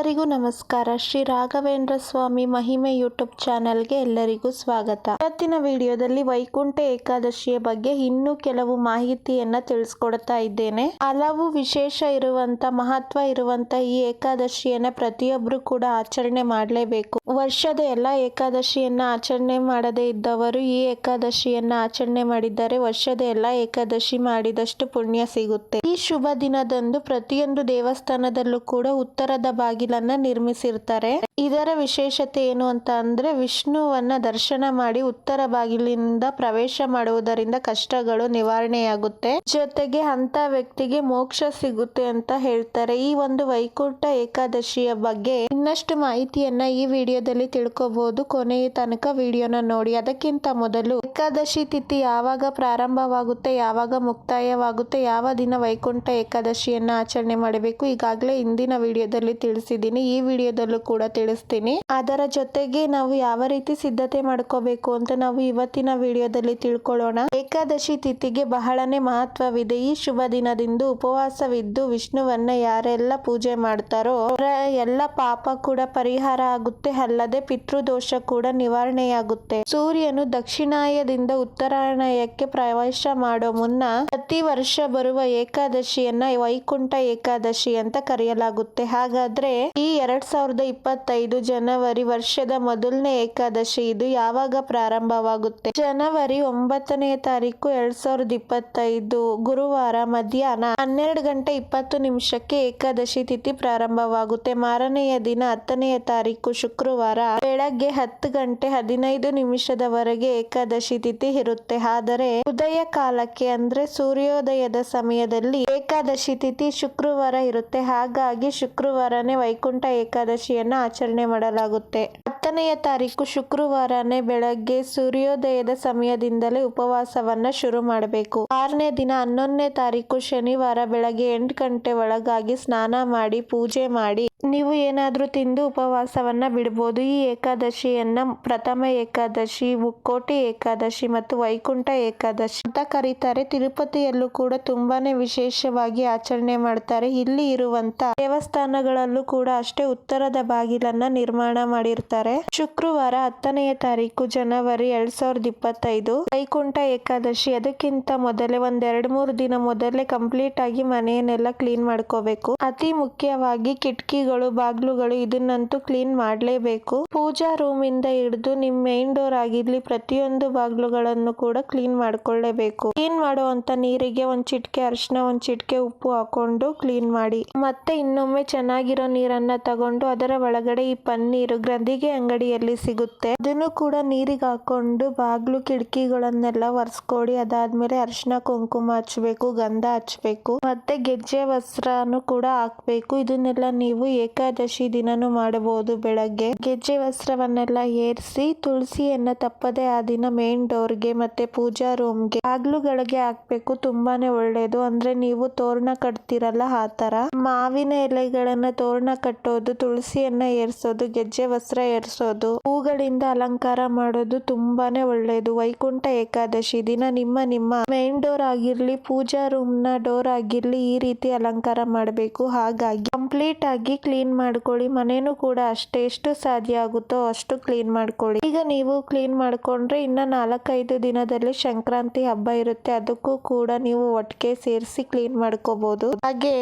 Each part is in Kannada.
ಎಲ್ಲರಿಗೂ ನಮಸ್ಕಾರ. ಶ್ರೀ ರಾಘವೇಂದ್ರ ಸ್ವಾಮಿ ಮಹಿಮೆ ಯೂಟ್ಯೂಬ್ ಚಾನೆಲ್ಗೆ ಎಲ್ಲರಿಗೂ ಸ್ವಾಗತ. ಇವತ್ತಿನ ವಿಡಿಯೋದಲ್ಲಿ ವೈಕುಂಠ ಏಕಾದಶಿಯ ಬಗ್ಗೆ ಇನ್ನೂ ಕೆಲವು ಮಾಹಿತಿಯನ್ನ ತಿಳಿಸ್ಕೊಡ್ತಾ ಇದ್ದೇನೆ. ಹಲವು ವಿಶೇಷ ಇರುವಂತ, ಮಹತ್ವ ಇರುವಂತ ಈ ಏಕಾದಶಿಯನ್ನ ಪ್ರತಿಯೊಬ್ರು ಕೂಡ ಆಚರಣೆ ಮಾಡಲೇಬೇಕು. ವರ್ಷದ ಎಲ್ಲ ಏಕಾದಶಿಯನ್ನ ಆಚರಣೆ ಮಾಡದೇ ಇದ್ದವರು ಈ ಏಕಾದಶಿಯನ್ನ ಆಚರಣೆ ಮಾಡಿದ್ದಾರೆ ವರ್ಷದ ಎಲ್ಲ ಏಕಾದಶಿ ಮಾಡಿದಷ್ಟು ಪುಣ್ಯ ಸಿಗುತ್ತೆ. ಈ ಶುಭ ದಿನದಂದು ಪ್ರತಿಯೊಂದು ದೇವಸ್ಥಾನದಲ್ಲೂ ಕೂಡ ಉತ್ತರದ ಬಾಗಿಲನ್ನ ನಿರ್ಮಿಸಿರ್ತಾರೆ. ಇದರ ವಿಶೇಷತೆ ಏನು ಅಂತ ಅಂದ್ರೆ ವಿಷ್ಣುವನ್ನ ದರ್ಶನ ಮಾಡಿ ಉತ್ತರ ಬಾಗಿಲಿನಿಂದ ಪ್ರವೇಶ ಮಾಡುವುದರಿಂದ ಕಷ್ಟಗಳು ನಿವಾರಣೆಯಾಗುತ್ತೆ. ಜೊತೆಗೆ ಅಂತ ವ್ಯಕ್ತಿಗೆ ಮೋಕ್ಷ ಸಿಗುತ್ತೆ ಅಂತ ಹೇಳ್ತಾರೆ. ಈ ಒಂದು ವೈಕುಂಠ ಏಕಾದಶಿಯ ಬಗ್ಗೆ ಇನ್ನಷ್ಟು ಮಾಹಿತಿಯನ್ನ ಈ ವಿಡಿಯೋದಲ್ಲಿ ತಿಳ್ಕೋಬಹುದು ಕೊನೆಯ ತನಕ ವಿಡಿಯೋನ ನೋಡಿ. ಅದಕ್ಕಿಂತ ಮೊದಲು ಏಕಾದಶಿ ತಿಥಿ ಯಾವಾಗ ಪ್ರಾರಂಭವಾಗುತ್ತೆ, ಯಾವಾಗ ಮುಕ್ತಾಯವಾಗುತ್ತೆ, ಯಾವ ದಿನ ವೈಕುಂಠ ಏಕಾದಶಿಯನ್ನ ಆಚರಣೆ ಮಾಡಬೇಕು, ಈಗಾಗಲೇ ಇಂದಿನ ವಿಡಿಯೋದಲ್ಲಿ ತಿಳಿಸಿದ್ದೀನಿ ಈ ವಿಡಿಯೋದಲ್ಲೂ ಕೂಡ ತಿಳಿಸ್ತೀನಿ. ಅದರ ಜೊತೆಗೆ ನಾವು ಯಾವ ರೀತಿ ಸಿದ್ಧತೆ ಮಾಡ್ಕೋಬೇಕು ಅಂತ ನಾವು ಇವತ್ತಿನ ವಿಡಿಯೋದಲ್ಲಿ ತಿಳ್ಕೊಳ್ಳೋಣ. ಏಕಾದಶಿ ತಿಥಿಗೆ ಬಹಳನೇ ಮಹತ್ವವಿದೆ. ಈ ಶುಭ ದಿನದಿಂದ ಉಪವಾಸವಿದ್ದು ವಿಷ್ಣುವನ್ನ ಯಾರೆಲ್ಲ ಪೂಜೆ ಮಾಡ್ತಾರೋ ಅವರ ಎಲ್ಲ ಪಾಪ ಕೂಡ ಪರಿಹಾರ ಆಗುತ್ತೆ. ಅಲ್ಲದೆ ಪಿತೃದೋಷ ಕೂಡ ನಿವಾರಣೆಯಾಗುತ್ತೆ. ಸೂರ್ಯನು ದಕ್ಷಿಣಾಯದಿಂದ ಉತ್ತರಾಯಣಕ್ಕೆ ಪ್ರವೇಶ ಮಾಡೋ ಮುನ್ನ ಪ್ರತಿ ವರ್ಷ ಬರುವ ಏಕಾದಶಿಯನ್ನ ವೈಕುಂಠ ಏಕಾದಶಿ ಅಂತ ಕರೆಯಲಾಗುತ್ತೆ. ಹಾಗಾದ್ರೆ ಈ ಎರಡ್ ಸಾವಿರದ ಇಪ್ಪತ್ತೈದು ಜನವರಿ ವರ್ಷದ ಮೊದಲನೇ ಏಕಾದಶಿ. ಇದು ಯಾವಾಗ ಪ್ರಾರಂಭವಾಗುತ್ತೆ? ಜನವರಿ ಒಂಬತ್ತನೇ ತಾರೀಕು ಎರಡ್ ಸಾವಿರದ ಇಪ್ಪತ್ತೈದು ಗುರುವಾರ ಮಧ್ಯಾಹ್ನ ಹನ್ನೆರಡು ಗಂಟೆ ಇಪ್ಪತ್ತು ನಿಮಿಷಕ್ಕೆ ಏಕಾದಶಿ ತಿಥಿ ಪ್ರಾರಂಭವಾಗುತ್ತೆ. ಮಾರನೆಯ ದಿನ ಹತ್ತನೆಯ ತಾರೀಕು ಶುಕ್ರವಾರ ಬೆಳಗ್ಗೆ ಹತ್ತು ಗಂಟೆ ಹದಿನೈದು ನಿಮಿಷದವರೆಗೆ ಏಕಾದಶಿ ತಿಥಿ ಇರುತ್ತೆ. ಆದರೆ ಉದಯ ಕಾಲಕ್ಕೆ ಅಂದ್ರೆ ಸೂರ್ಯೋದಯದ ಸಮಯದಲ್ಲಿ ಏಕಾದಶಿ ತಿಥಿ ಶುಕ್ರವಾರ ಇರುತ್ತೆ. ಹಾಗಾಗಿ ಶುಕ್ರವಾರನೇ ವೈಕುಂಠ ಏಕಾದಶಿಯನ್ನ ಆಚರಣೆ ಮಾಡಲಾಗುತ್ತೆ. ಹತ್ತನೆಯ ತಾರೀಕು ಶುಕ್ರವಾರನೇ ಬೆಳಗ್ಗೆ ಸೂರ್ಯೋದಯದ ಸಮಯದಿಂದಲೇ ಉಪವಾಸವನ್ನ ಶುರು ಮಾಡಬೇಕು. ಆರನೇ ದಿನ ಹನ್ನೊಂದನೇ ತಾರೀಕು ಶನಿವಾರ ಬೆಳಗ್ಗೆ ಎಂಟು ಗಂಟೆ ಒಳಗಾಗಿ ಸ್ನಾನ ಮಾಡಿ, ಪೂಜೆ ಮಾಡಿ ನೀವು ಏನಾದರೂ ತಿಂದು ಉಪವಾಸವನ್ನ ಬಿಡಬಹುದು ಈ ಏಕಾದಶಿಯನ್ನ ಪ್ರಥಮ ಏಕಾದಶಿ ಮುಕ್ಕೋಟಿ ಏಕಾದಶಿ ಮತ್ತು ವೈಕುಂಠ ಏಕಾದಶಿ ಅಂತ ಕರೀತಾರೆ. ತಿರುಪತಿಯಲ್ಲೂ ಕೂಡ ತುಂಬಾನೇ ವಿಶೇಷವಾಗಿ ಆಚರಣೆ ಮಾಡ್ತಾರೆ. ಇಲ್ಲಿ ಇರುವಂತ ದೇವಸ್ಥಾನಗಳಲ್ಲೂ ಕೂಡ ಅಷ್ಟೇ ಉತ್ತರದ ಬಾಗಿಲನ್ನ ನಿರ್ಮಾಣ ಮಾಡಿರ್ತಾರೆ. ಶುಕ್ರವಾರ ಹತ್ತನೆಯ ತಾರೀಕು ಜನವರಿ ಎರಡ್ ಸಾವಿರದ ಇಪ್ಪತ್ತೈದು. ವೈಕುಂಠ ಏಕಾದಶಿ ಅದಕ್ಕಿಂತ ಮೊದಲೇ ಒಂದೆರಡ್ ಎರಡ್ ಮೂರು ದಿನ ಮೊದಲೇ ಕಂಪ್ಲೀಟ್ ಆಗಿ ಮನೆಯನ್ನೆಲ್ಲ ಕ್ಲೀನ್ ಮಾಡ್ಕೋಬೇಕು. ಅತಿ ಮುಖ್ಯವಾಗಿ ಕಿಟಕಿಗಳು ಬಾಗ್ಲುಗಳು ಇದನ್ನಂತೂ ಕ್ಲೀನ್ ಮಾಡ್ಲೇಬೇಕು. ಪೂಜಾ ರೂಮ್ ಇಂದ ಹಿಡಿದು ನಿಮ್ ಮೇನ್ ಡೋರ್ ಆಗಿರ್ಲಿ ಪ್ರತಿಯೊಂದು ಬಾಗಿಲುಗಳನ್ನು ಕೂಡ ಕ್ಲೀನ್ ಮಾಡ್ಕೊಳ್ಳೇಬೇಕು. ಕ್ಲೀನ್ ಮಾಡುವಂತ ನೀರಿಗೆ ಒಂದ್ ಚಿಟಿಕೆ ಅರಿಶಿನ ಒಂದ್ ಚಿಟಿಕೆ ಉಪ್ಪು ಹಾಕೊಂಡು ಕ್ಲೀನ್ ಮಾಡಿ. ಮತ್ತೆ ಇನ್ನೊಮ್ಮೆ ಚೆನ್ನಾಗಿರೋ ನೀರನ್ನ ತಗೊಂಡು ಅದರ ಒಳಗಡೆ ಈ ಪನ್ನೀರು ಗ್ರಂಥಿಗೆ ಅಂಗಡಿಯಲ್ಲಿ ಸಿಗುತ್ತೆ. ಅದನ್ನು ಕೂಡ ನೀರಿಗೆ ಹಾಕೊಂಡು ಬಾಗ್ಲು ಕಿಟಕಿಗಳನ್ನೆಲ್ಲ ಒರೆಸ್ಕೊಡಿ, ಅದಾದ್ಮೇಲೆ ಅರಿಶಿನ ಕುಂಕುಮ ಹಚ್ಬೇಕು, ಗಂಧ ಹಚ್ಬೇಕು. ಮತ್ತೆ ಗೆಜ್ಜೆ, ವಸ್ತ್ರನು ಕೂಡ ಹಾಕ್ಬೇಕು. ಇದನ್ನೆಲ್ಲ ನೀವು ಏಕಾದಶಿ ದಿನನೂ ಮಾಡಬಹುದು. ಬೆಳಗ್ಗೆ ಗೆಜ್ಜೆ ವಸ್ತ್ರವನ್ನೆಲ್ಲ ಏರಿಸಿ ತುಳಸಿಯನ್ನ ತಪ್ಪದೆ ಆ ದಿನ ಮೇನ್ ಡೋರ್ಗೆ ಮತ್ತೆ ಪೂಜಾ ರೂಮ್ಗೆ ಬಾಗ್ಲುಗಳಿಗೆ ಹಾಕ್ಬೇಕು. ತುಂಬಾನೇ ಒಳ್ಳೇದು. ಅಂದ್ರೆ ನೀವು ತೋರಣ ಕಟ್ತಿರಲ್ಲ ಆ ತರ ಮಾವಿನ ಎಲೆಗಳನ್ನ ತೋರಣ ಕಟ್ಟೋದು ತುಳಸಿಯನ್ನ ಏರ್ಸೋದು, ಗೆಜ್ಜೆ ವಸ್ತ್ರ ಏರ್ಸೋದು, ಹೂಗಳಿಂದ ಅಲಂಕಾರ ಮಾಡೋದು ತುಂಬಾನೇ ಒಳ್ಳೇದು. ವೈಕುಂಠ ಏಕಾದಶಿ ದಿನ ನಿಮ್ಮ ನಿಮ್ಮ ಮೇನ್ ಡೋರ್ ಆಗಿರ್ಲಿ, ಪೂಜಾ ರೂಮ್ನ ಡೋರ್ ಆಗಿರ್ಲಿ ಈ ರೀತಿ ಅಲಂಕಾರ ಮಾಡಬೇಕು. ಹಾಗಾಗಿ ಕಂಪ್ಲೀಟ್ ಆಗಿ ಕ್ಲೀನ್ ಮಾಡ್ಕೊಳ್ಳಿ. ಮನೇನು ಕೂಡ ಅಷ್ಟೇ, ಎಷ್ಟು ಸಾಧ್ಯ ಆಗುತ್ತೋ ಅಷ್ಟು ಕ್ಲೀನ್ ಮಾಡ್ಕೊಳ್ಳಿ. ಈಗ ನೀವು ಕ್ಲೀನ್ ಮಾಡ್ಕೊಂಡ್ರೆ ಇನ್ನ ನಾಲ್ಕೈದು ದಿನದಲ್ಲಿ ಸಂಕ್ರಾಂತಿ ಹಬ್ಬ ಇರುತ್ತೆ. ಅದಕ್ಕೂ ಕೂಡ ನೀವು ಒಟ್ಟಿಗೆ ಸೇರಿಸಿ ಕ್ಲೀನ್ ಮಾಡ್ಕೋಬಹುದು ಹಾಗೆ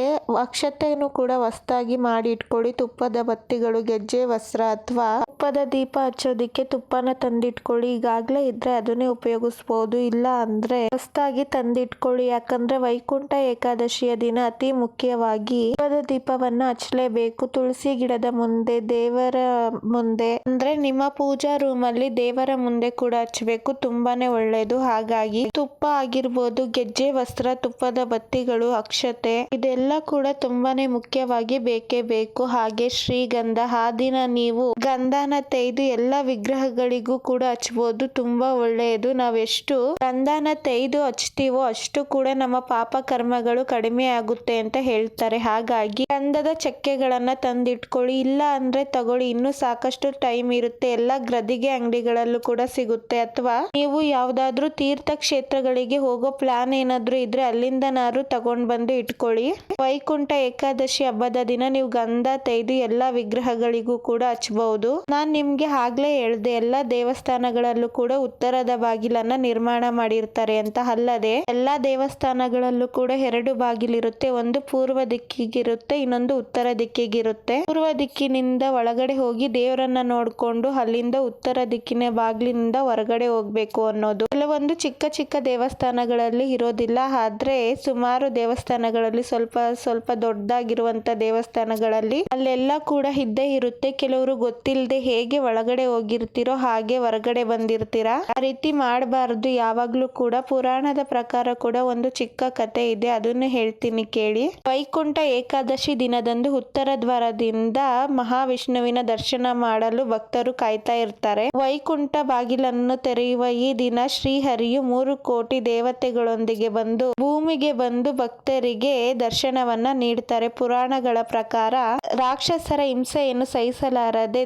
ಅಕ್ಷತೆಯನ್ನು ಕೂಡ ಹೊಸದಾಗಿ ಮಾಡಿ ಇಟ್ಕೊಳ್ಳಿ ತುಪ್ಪದ ಬತ್ತಿಗಳು, ಗೆಜ್ಜೆ, ವಸ್ತ್ರ ಅಥವಾ ತುಪ್ಪದ ದೀಪ ಹಚ್ಚೋದಿಕ್ಕೆ ತುಪ್ಪನ ತಂದಿಟ್ಕೊಳ್ಳಿ. ಈಗಾಗ್ಲೇ ಇದ್ರೆ ಅದನ್ನೇ ಉಪಯೋಗಿಸಬಹುದು ಇಲ್ಲ ಅಂದ್ರೆ ಹೊಸದಾಗಿ ತಂದಿಟ್ಕೊಳ್ಳಿ. ಯಾಕಂದ್ರೆ ವೈಕುಂಠ ಏಕಾದಶಿಯ ದಿನ ಅತಿ ಮುಖ್ಯವಾಗಿ ತುಪ್ಪದ ದೀಪವನ್ನ ಹಚ್ಚಲೇಬೇಕು. ತುಳಸಿ ಗಿಡದ ಮುಂದೆ, ದೇವರ ಮುಂದೆ, ಅಂದ್ರೆ ನಿಮ್ಮ ಪೂಜಾ ರೂಮ್ ಅಲ್ಲಿ ದೇವರ ಮುಂದೆ ಕೂಡ ಹಚ್ಚಬೇಕು. ತುಂಬಾನೇ ಒಳ್ಳೇದು. ಹಾಗಾಗಿ ತುಪ್ಪ ಆಗಿರ್ಬೋದು, ಗೆಜ್ಜೆ, ವಸ್ತ್ರ, ತುಪ್ಪದ ಬತ್ತಿಗಳು, ಅಕ್ಷತೆ, ಇದೆಲ್ಲ ಕೂಡ ತುಂಬಾನೇ ಮುಖ್ಯವಾಗಿ ಬೇಕೇ ಬೇಕು. ಹಾಗೆ ಶ್ರೀಗಂಧ, ಆ ದಿನ ನೀವು ಗಂಧನ ಗಂಧನ ತೆಯ್ದು ಎಲ್ಲ ವಿಗ್ರಹಗಳಿಗೂ ಕೂಡ ಹಚ್ಬೋದು. ತುಂಬಾ ಒಳ್ಳೆಯದು. ನಾವೆಷ್ಟು ಗಂಧನ ತೆಯ್ದು ಹಚ್ತೀವೋ ಅಷ್ಟು ಕೂಡ ನಮ್ಮ ಪಾಪ ಕರ್ಮಗಳು ಕಡಿಮೆ ಆಗುತ್ತೆ ಅಂತ ಹೇಳ್ತಾರೆ. ಹಾಗಾಗಿ ಗಂಧದ ಚಕ್ಕೆಗಳನ್ನ ತಂದಿಟ್ಕೊಳ್ಳಿ. ಇಲ್ಲ ಅಂದ್ರೆ ತಗೊಳ್ಳಿ. ಇನ್ನು ಸಾಕಷ್ಟು ಟೈಮ್ ಇರುತ್ತೆ. ಎಲ್ಲ ಗ್ರದಿಗೆ ಅಂಗಡಿಗಳಲ್ಲೂ ಕೂಡ ಸಿಗುತ್ತೆ. ಅಥವಾ ನೀವು ಯಾವ್ದಾದ್ರು ತೀರ್ಥ ಕ್ಷೇತ್ರಗಳಿಗೆ ಹೋಗೋ ಪ್ಲಾನ್ ಏನಾದ್ರು ಇದ್ರೆ ಅಲ್ಲಿಂದನಾದ್ರು ತಗೊಂಡ್ ಬಂದು ಇಟ್ಕೊಳ್ಳಿ. ವೈಕುಂಠ ಏಕಾದಶಿ ಹಬ್ಬದ ದಿನ ನೀವು ಗಂಧ ತೆಯ್ದು ಎಲ್ಲಾ ವಿಗ್ರಹಗಳಿಗೂ ಕೂಡ ಹಚ್ಚಬಹುದು ನಾನ್ ನಿಮಗೆ ಆಗ್ಲೇ ಹೇಳ್ದೆ, ಎಲ್ಲ ದೇವಸ್ಥಾನಗಳಲ್ಲೂ ಕೂಡ ಉತ್ತರದ ಬಾಗಿಲನ್ನ ನಿರ್ಮಾಣ ಮಾಡಿರ್ತಾರೆ ಅಂತ ಅಲ್ಲದೆ, ಎಲ್ಲಾ ದೇವಸ್ಥಾನಗಳಲ್ಲೂ ಕೂಡ ಎರಡು ಬಾಗಿಲಿರುತ್ತೆ, ಒಂದು ಪೂರ್ವ ದಿಕ್ಕಿಗಿರುತ್ತೆ, ಇನ್ನೊಂದು ಉತ್ತರ ದಿಕ್ಕಿಗಿರುತ್ತೆ. ಪೂರ್ವ ದಿಕ್ಕಿನಿಂದ ಒಳಗಡೆ ಹೋಗಿ ದೇವರನ್ನ ನೋಡ್ಕೊಂಡು ಅಲ್ಲಿಂದ ಉತ್ತರ ದಿಕ್ಕಿನ ಬಾಗಿಲಿನಿಂದ ಹೊರಗಡೆ ಹೋಗ್ಬೇಕು ಅನ್ನೋದು. ಕೆಲವೊಂದು ಚಿಕ್ಕ ಚಿಕ್ಕ ದೇವಸ್ಥಾನಗಳಲ್ಲಿ ಇರೋದಿಲ್ಲ, ಆದ್ರೆ ಸುಮಾರು ದೇವಸ್ಥಾನಗಳಲ್ಲಿ ಸ್ವಲ್ಪ ಸ್ವಲ್ಪ ದೊಡ್ಡದಾಗಿರುವಂತ ದೇವಸ್ಥಾನಗಳಲ್ಲಿ ಅಲ್ಲೆಲ್ಲ ಕೂಡ ಇದ್ದೇ ಇರುತ್ತೆ. ಕೆಲವರು ಗೊತ್ತಿಲ್ಲದೆ ಹೇಗೆ ಒಳಗಡೆ ಹೋಗಿರ್ತೀರೋ ಹಾಗೆ ಹೊರಗಡೆ ಬಂದಿರ್ತೀರಾ? ಆ ರೀತಿ ಮಾಡಬಾರ್ದು. ಯಾವಾಗ್ಲೂ ಕೂಡ ಪುರಾಣದ ಪ್ರಕಾರ ಕೂಡ ಒಂದು ಚಿಕ್ಕ ಕತೆ ಇದೆ. ಅದನ್ನು ಹೇಳ್ತೀನಿ ಕೇಳಿ. ವೈಕುಂಠ ಏಕಾದಶಿ ದಿನದಂದು ಉತ್ತರ ದ್ವಾರದಿಂದ ಮಹಾವಿಷ್ಣುವಿನ ದರ್ಶನ ಮಾಡಲು ಭಕ್ತರು ಕಾಯ್ತಾ ಇರ್ತಾರೆ. ವೈಕುಂಠ ಬಾಗಿಲನ್ನು ತೆರೆಯುವ ಈ ದಿನ ಶ್ರೀಹರಿಯು ಮೂರು ಕೋಟಿ ದೇವತೆಗಳೊಂದಿಗೆ ಬಂದು ಭೂಮಿಗೆ ಬಂದು ಭಕ್ತರಿಗೆ ದರ್ಶನವನ್ನ ನೀಡ್ತಾರೆ. ಪುರಾಣಗಳ ಪ್ರಕಾರ ರಾಕ್ಷಸರ ಹಿಂಸೆಯನ್ನು ಸಹಿಸಲಾರದೆ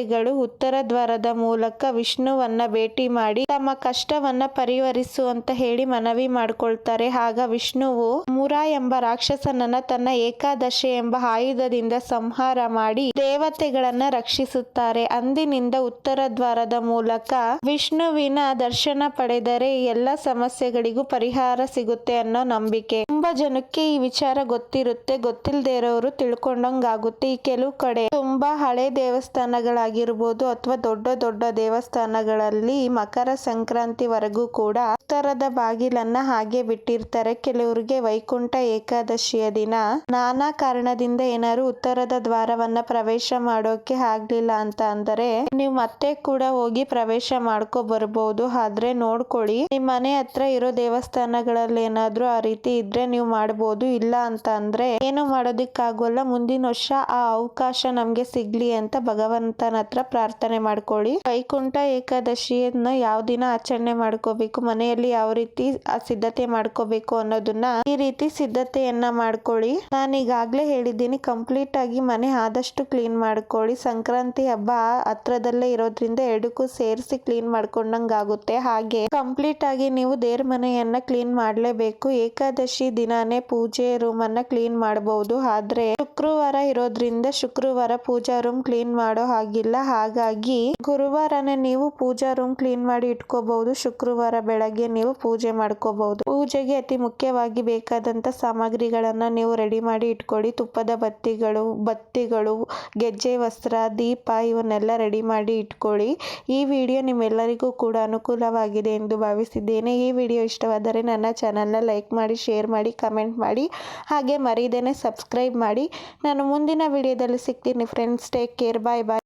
ದೇವತೆಗಳು ಉತ್ತರ ದ್ವಾರದ ಮೂಲಕ ವಿಷ್ಣುವನ್ನ ಭೇಟಿ ಮಾಡಿ ತಮ್ಮ ಕಷ್ಟವನ್ನ ಪರಿಹರಿಸು ಅಂತ ಹೇಳಿ ಮನವಿ ಮಾಡ್ಕೊಳ್ತಾರೆ. ಆಗ ವಿಷ್ಣುವು ಮುರ ಎಂಬ ರಾಕ್ಷಸನನ್ನ ತನ್ನ ಏಕಾದಶಿ ಎಂಬ ಆಯುಧದಿಂದ ಸಂಹಾರ ಮಾಡಿ ದೇವತೆಗಳನ್ನ ರಕ್ಷಿಸುತ್ತಾರೆ. ಅಂದಿನಿಂದ ಉತ್ತರ ದ್ವಾರದ ಮೂಲಕ ವಿಷ್ಣುವಿನ ದರ್ಶನ ಪಡೆದರೆ ಎಲ್ಲ ಸಮಸ್ಯೆಗಳಿಗೂ ಪರಿಹಾರ ಸಿಗುತ್ತೆ ಅನ್ನೋ ನಂಬಿಕೆ. ತುಂಬಾ ಜನಕ್ಕೆ ಈ ವಿಚಾರ ಗೊತ್ತಿರುತ್ತೆ. ಗೊತ್ತಿಲ್ಲದೆ ಇರೋರು ತಿಳ್ಕೊಂಡಂಗಾಗುತ್ತೆ. ಈ ಕೆಲವು ಕಡೆ ತುಂಬಾ ಹಳೆ ದೇವಸ್ಥಾನಗಳಾಗಿರ್ಬೋದು ಅಥವಾ ದೊಡ್ಡ ದೊಡ್ಡ ದೇವಸ್ಥಾನಗಳಲ್ಲಿ ಮಕರ ಸಂಕ್ರಾಂತಿವರೆಗೂ ಕೂಡ ಉತ್ತರದ ಬಾಗಿಲನ್ನ ಹಾಗೆ ಬಿಟ್ಟಿರ್ತಾರೆ. ಕೆಲವರಿಗೆ ವೈಕುಂಠ ಏಕಾದಶಿಯ ದಿನ. ನಾನಾ ಕಾರಣದಿಂದ ಏನಾದ್ರು ಉತ್ತರದ ದ್ವಾರವನ್ನ ಪ್ರವೇಶ ಮಾಡೋಕೆ ಆಗ್ಲಿಲ್ಲ ಅಂತ ಅಂದರೆ, ನೀವು ಮತ್ತೆ ಕೂಡ ಹೋಗಿ ಪ್ರವೇಶ ಮಾಡ್ಕೊ ಬರ್ಬೋದು. ಆದ್ರೆ ನೋಡ್ಕೊಳ್ಳಿ, ನಿಮ್ ಮನೆ ಹತ್ರ ಇರೋ ದೇವಸ್ಥಾನಗಳಲ್ಲಿ ಏನಾದ್ರು ಆ ರೀತಿ ಇದ್ರೆ ನೀವು ಮಾಡ್ಬೋದು. ಇಲ್ಲ ಅಂತ ಅಂದ್ರೆ, ಏನು ಮಾಡೋದಿಕ್ಕಾಗೋಲ್ಲ. ಮುಂದಿನ ವರ್ಷ ಆ ಅವಕಾಶ ನಮ್ಗೆ ಸಿಗ್ಲಿ ಅಂತ ಭಗವಂತನ ಹತ್ರ ಪ್ರಾರ್ಥನೆ ಮಾಡ್ಕೊಳ್ಳಿ. ವೈಕುಂಠ ಏಕಾದಶಿಯನ್ನ ಯಾವ ದಿನ ಆಚರಣೆ ಮಾಡ್ಕೋಬೇಕು? ಮನೆಯಲ್ಲಿ ಯಾವ ರೀತಿ ಆ ಸಿದ್ಧತೆ ಮಾಡ್ಕೋಬೇಕು ಅನ್ನೋದನ್ನ ಈ ರೀತಿ ಸಿದ್ಧತೆಯನ್ನ ಮಾಡ್ಕೊಳ್ಳಿ. ನಾನು ಈಗಾಗ್ಲೇ ಹೇಳಿದ್ದೀನಿ ಕಂಪ್ಲೀಟ್ ಆಗಿ ಮನೆ ಆದಷ್ಟು ಕ್ಲೀನ್ ಮಾಡ್ಕೊಳ್ಳಿ. ಸಂಕ್ರಾಂತಿ ಹಬ್ಬ ಹತ್ರದಲ್ಲೇ ಇರೋದ್ರಿಂದ ಎರಡಕ್ಕೂ ಸೇರಿಸಿ ಕ್ಲೀನ್ ಮಾಡ್ಕೊಂಡಂಗ ಆಗುತ್ತೆ. ಹಾಗೆ ಕಂಪ್ಲೀಟ್ ಆಗಿ ನೀವು ದೇವ್ರ ಮನೆಯನ್ನ ಕ್ಲೀನ್ ಮಾಡ್ಲೇಬೇಕು. ಏಕಾದಶಿ ದಿನಾನೇ ಪೂಜೆ ರೂಮ್ ಅನ್ನ ಕ್ಲೀನ್ ಮಾಡಬಹುದು ಆದ್ರೆ ಶುಕ್ರವಾರ ಇರೋದ್ರಿಂದ ಶುಕ್ರವಾರ ಪೂಜಾ ರೂಮ್ ಕ್ಲೀನ್ ಮಾಡೋ ಹಾಗಿಲ್ಲ. ಹಾಗಾಗಿ ಗುರುವಾರನೇ ನೀವು ಪೂಜಾ ರೂಮ್ ಕ್ಲೀನ್ ಮಾಡಿ ಇಟ್ಕೋಬಹುದು. ಶುಕ್ರವಾರ ಬೆಳಗ್ಗೆ ನೀವು ಪೂಜೆ ಮಾಡ್ಕೋಬಹುದು. ಪೂಜೆಗೆ ಅತಿ ಮುಖ್ಯವಾಗಿ ಬೇಕಾದಂತ ಸಾಮಗ್ರಿಗಳನ್ನ ನೀವು ರೆಡಿ ಮಾಡಿ ಇಟ್ಕೊಳ್ಳಿ ತುಪ್ಪದ ಬತ್ತಿಗಳು ಬತ್ತಿಗಳು, ಗೆಜ್ಜೆ, ವಸ್ತ್ರ, ದೀಪ ಇವನ್ನೆಲ್ಲ ರೆಡಿ ಮಾಡಿ ಇಟ್ಕೊಳ್ಳಿ ಈ ವಿಡಿಯೋ ನಿಮ್ಮೆಲ್ಲರಿಗೂ ಕೂಡ ಅನುಕೂಲವಾಗಿದೆ ಎಂದು ಭಾವಿಸಿದ್ದೇನೆ. ಈ ವಿಡಿಯೋ ಇಷ್ಟವಾದರೆ ನನ್ನ ಚಾನಲ್ನ ಲೈಕ್ ಮಾಡಿ ಶೇರ್ ಮಾಡಿ ಕಮೆಂಟ್ ಮಾಡಿ, ಹಾಗೆ ಮರೀದೇನೆ ಸಬ್ಸ್ಕ್ರೈಬ್ ಮಾಡಿ. ನಾನು ಮುಂದಿನ ವಿಡಿಯೋದಲ್ಲಿ ಸಿಗ್ತೀನಿ friends take care bye bye